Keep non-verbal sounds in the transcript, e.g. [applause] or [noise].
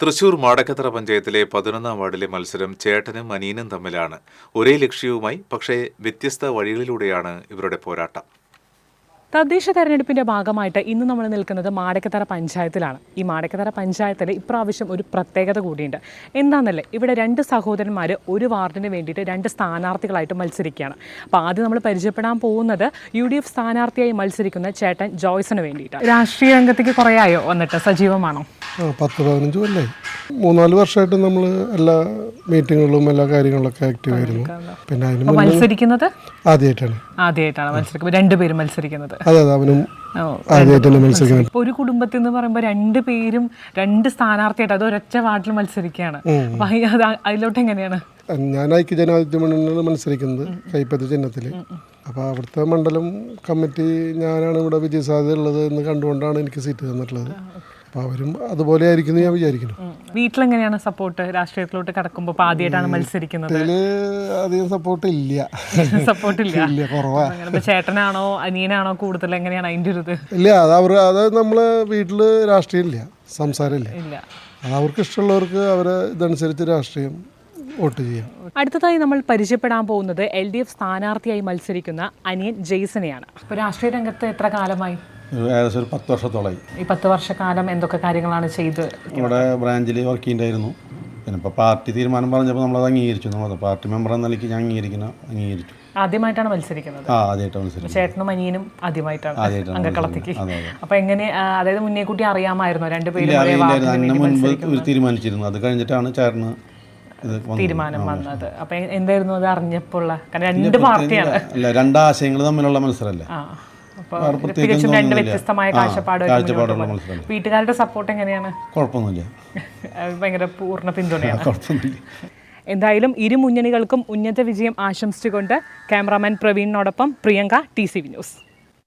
തൃശൂർ മാടക്കത്തറ പഞ്ചായത്തിലെ പതിനൊന്നാം വാർഡിലെ മത്സരം ചേട്ടനും അനിയനും തമ്മിലാണ്. ഒരേ ലക്ഷ്യവുമായി പക്ഷേ വ്യത്യസ്ത വഴികളിലൂടെയാണ് ഇവരുടെ പോരാട്ടം. തദ്ദേശ തെരഞ്ഞെടുപ്പിന്റെ ഭാഗമായിട്ട് ഇന്ന് നമ്മൾ നിൽക്കുന്നത് മാടക്കത്തറ പഞ്ചായത്തിലാണ്. ഈ മാടക്കത്തറ പഞ്ചായത്തിൽ ഇപ്രാവശ്യം ഒരു പ്രത്യേകത കൂടിയുണ്ട്. എന്താണെന്നല്ലേ ഇവിടെ രണ്ട് സഹോദരന്മാർ ഒരു വാർഡിന് വേണ്ടിയിട്ട് രണ്ട് സ്ഥാനാർത്ഥികളായിട്ട് മത്സരിക്കുകയാണ്. അപ്പോൾ ആദ്യം നമ്മൾ പരിചയപ്പെടാൻ പോകുന്നത് യു ഡി എഫ് സ്ഥാനാർത്ഥിയായി മത്സരിക്കുന്ന ചേട്ടൻ ജോയ്സിന് വേണ്ടിയിട്ട് രാഷ്ട്രീയ രംഗത്തേക്ക് കുറേ ആയോ വന്നിട്ട്? സജീവമാണോ? ആ പത്ത് പതിനഞ്ച് കൊല്ലായി. മൂന്നാൽ വർഷമായിട്ട് നമ്മൾ എല്ലാ മീറ്റിങ്ങുകളും എല്ലാ കാര്യങ്ങളിലൊക്കെ ആക്റ്റീവ് ആയിരുന്നു. പിന്നെ അതിന് മത്സരിക്കുന്നത്? ആദ്യമായിട്ടാണ്. ആദ്യമായിട്ടാണ് മത്സരിക്കുന്നത് രണ്ടുപേരും മത്സരിക്കുന്നത്. അതെ അതെ അവനും ഓ ആദ്യമായിട്ടാണ് മത്സരിക്കുന്നത്. ഒരു കുടുംബത്തിൽ എന്ന് പറയുമ്പോൾ രണ്ട് പേരും രണ്ട് സ്ഥാനാർത്ഥിയായിട്ട് അത് ഒരൊറ്റ വാർഡിൽ മത്സരിക്കുകയാണ്. അപ്പൊ അതിലോട്ട് എങ്ങനെയാണ്? ഞാൻ ഐക്യ ജനാധിപത്യ മണ്ഡലമാണ് മത്സരിക്കുന്നത് കൈപ്പത്തി ചിഹ്നത്തിൽ അപ്പോൾ അവിടുത്തെ മണ്ഡലം കമ്മിറ്റി ഞാനാണ് ഇവിടെ വിജയസാധ്യത ഉള്ളത് എന്ന് കണ്ടുകൊണ്ടാണ് എനിക്ക് സീറ്റ് തന്നിട്ടുള്ളത്. അപ്പോൾ അവരും അതുപോലെ ആയിരിക്കുന്നു ഞാൻ വിചാരിക്കുന്നു. വീട്ടിലെങ്ങനെയാണ് സപ്പോർട്ട് രാഷ്ട്രീയത്തിലോട്ട് കടക്കുമ്പോൾ ആദ്യമായിട്ടാണ് മത്സരിക്കുന്നത്. അധികം സപ്പോർട്ട് ഇല്ല. [laughs] സപ്പോർട്ട് ഇല്ല. ഇല്ല കുറവാ. ചേട്ടനാണോ അനിയനാണോ കൂടുതൽ എങ്ങനെയാണ് അതിന്റെ ഒരു ഇത്? ഇല്ല അത് അവർ അത് നമ്മളെ വീട്ടിൽ രാഷ്ട്രീയം ഇല്ല സംസാരമില്ല ഇല്ല. അത് അവർക്ക് ഇഷ്ടമുള്ളവർക്ക് അവരെ ഇതനുസരിച്ച് രാഷ്ട്രീയം വോട്ട് ചെയ്യാം. അടുത്തതായി നമ്മൾ പരിചയപ്പെടാൻ പോകുന്നത് എൽ ഡി എഫ് സ്ഥാനാർത്ഥിയായി മത്സരിക്കുന്ന അനിയൻ ജെയ്സനെയാണ്. അപ്പോൾ രാഷ്ട്രീയ രംഗത്ത് എത്ര കാലമായി? ഏകദേശം ഒരു പത്ത് വർഷത്തോളമായി. ഈ പത്ത് വർഷക്കാലം എന്തൊക്കെ കാര്യങ്ങളാണ് ചെയ്ത്? ഇവിടെ ബ്രാഞ്ചിൽ വർക്ക് ചെയ്യുന്നുണ്ടായിരുന്നു പിന്നെ ഇപ്പോൾ പാർട്ടി തീരുമാനം പറഞ്ഞപ്പോൾ നമ്മളത് അംഗീകരിച്ചു. നമ്മൾ പാർട്ടി മെമ്പർ എന്ന നിലയ്ക്ക് ഞാൻ അംഗീകരിക്കുന്ന അംഗീകരിച്ചു. ആദ്യമായിട്ടാണ് മത്സരിക്കുന്നത്? ആ ആദ്യമായിട്ട് മനസ്സിലായി ചേട്ടനും അനിയനും ആദ്യമായിട്ടാണ് അംഗക്കളത്തേക്ക്. അങ്കക്കളത്തേക്ക് അതെ അതെ. അപ്പൊ എങ്ങനെ അതായത് മുന്നേ കൂട്ടി അറിയാമായിരുന്നു? രണ്ടുപേരും അറിയില്ലായിരുന്നു. മുൻപ് ഒരു തീരുമാനിച്ചിരുന്നു. അത് കഴിഞ്ഞിട്ടാണ് ചേട്ടന് തീരുമാനം വന്നത്. അപ്പൊ എന്തായിരുന്നു അത് അറിഞ്ഞപ്പോൾ രണ്ട് പാർട്ടിയാണ്. അല്ല രണ്ട് ആശയങ്ങൾ തമ്മിലുള്ള മത്സരമല്ലേ? തികച്ചും രണ്ട് വ്യത്യസ്തമായ കാഴ്ചപ്പാടുകൾ വീട്ടുകാരുടെ സപ്പോർട്ട് എങ്ങനെയാണ്? കുഴപ്പമൊന്നുമില്ല. [laughs] ഭയങ്കര പൂർണ പിന്തുണയാണ്. [laughs] കുഴപ്പമൊന്നുമില്ല. എന്തായാലും ഇരു മുന്നണികൾക്കും ഉന്നത വിജയം ആശംസിച്ചുകൊണ്ട് cameraman പ്രവീണിനോടൊപ്പം Priyanka T C V news.